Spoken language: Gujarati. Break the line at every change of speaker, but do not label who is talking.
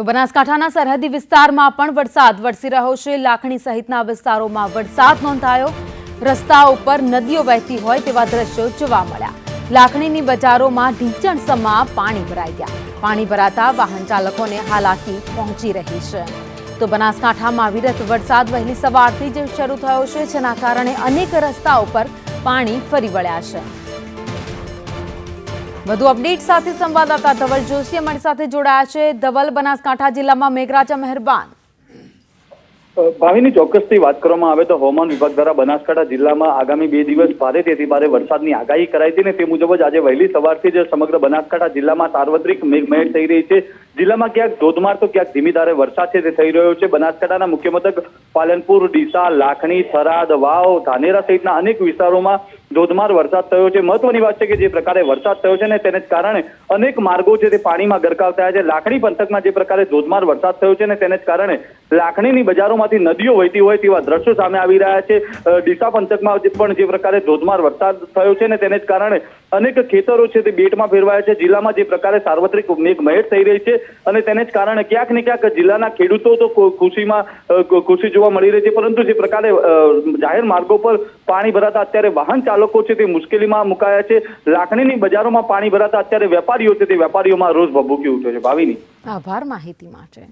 તો બનાસકાંઠાના સરહદી વિસ્તારમાં પણ વરસાદ વરસી રહ્યો છે. લાખણી સહિતના વિસ્તારોમાં વરસાદ નોંધાયો. રસ્તા ઉપર નદીઓ વહેતી હોય તેવા દ્રશ્યો જોવા મળ્યા. લાખણીની બજારોમાં ઢીંચણ સમા પાણી ભરાઈ ગયા. પાણી ભરાતા વાહન ચાલકોને હાલાકી પહોંચી રહી છે. તો બનાસકાંઠામાં વિરત વરસાદ વહેલી સવારથી જ શરૂ થયો છે, જેના કારણે અનેક રસ્તાઓ પર પાણી ફરી વળ્યા છે. વધુ અપડેટ સાથે સંવાદદાતા ધવલ જોશી અમારી સાથે જોડાયા છે. ધવલ, બનાસકાંઠા જિલ્લામાં મેઘરાજા મહેરબાન.
ભાવિની ચોક્કસથી વાત કરવામાં આવે તો હવામાન વિભાગ દ્વારા બનાસકાંઠા જિલ્લામાં આગામી બે દિવસ ભારે તેથી ભારે વરસાદની આગાહી કરાઈ હતી ને તે મુજબ જ આજે વહેલી સવારથી જ સમગ્ર બનાસકાંઠા જિલ્લામાં સાર્વત્રિક મેઘમહેર થઈ રહી છે. જિલ્લામાં ક્યાંક ધોધમાર તો ક્યાંક ધીમી ધારે વરસાદ છે તે થઈ રહ્યો છે. બનાસકાંઠાના મુખ્ય મથક પાલનપુર, ડીસા, લાખણી, થરાદ, વાવ, ધાનેરા સહિતના અનેક વિસ્તારોમાં ધોધમાર વરસાદ થયો છે. મહત્વની વાત છે કે જે પ્રકારે વરસાદ થયો છે ને તેને જ કારણે અનેક માર્ગો છે તે પાણીમાં ગરકાવ થયા છે. લાખણી પંથકમાં જે પ્રકારે ધોધમાર વરસાદ થયો છે ને તેને જ કારણે લાખણીની બજારોમાંથી નદીઓ વહેતી હોય તેવા દ્રશ્યો સામે આવી રહ્યા છે. ડીસા પંથકમાં પણ જે પ્રકારે ધોધમાર વરસાદ થયો છે ને તેને જ કારણે અનેક ખેતરો છે તે બેટમાં ફેરવાયા છે. જિલ્લામાં જે પ્રકારે સાર્વત્રિક મેઘમહેર થઈ રહી છે અને તેને જ કારણે ક્યાંક ને ક્યાંક જિલ્લાના ખેડૂતો તો ખુશીમાં ખુશી જોવા મળી રહી છે. પરંતુ જે પ્રકારે જાહેર માર્ગો પર પાણી ભરાતા અત્યારે વાહન ચાલકો છે તે મુશ્કેલીમાં મુકાયા છે. લાખણીની બજારોમાં પાણી ભરાતા અત્યારે વેપારીઓ છે તે વેપારીઓમાં રોજ ભભૂકી ઉઠ્યો છે. ભાવિની.
આભાર માહિતી માટે.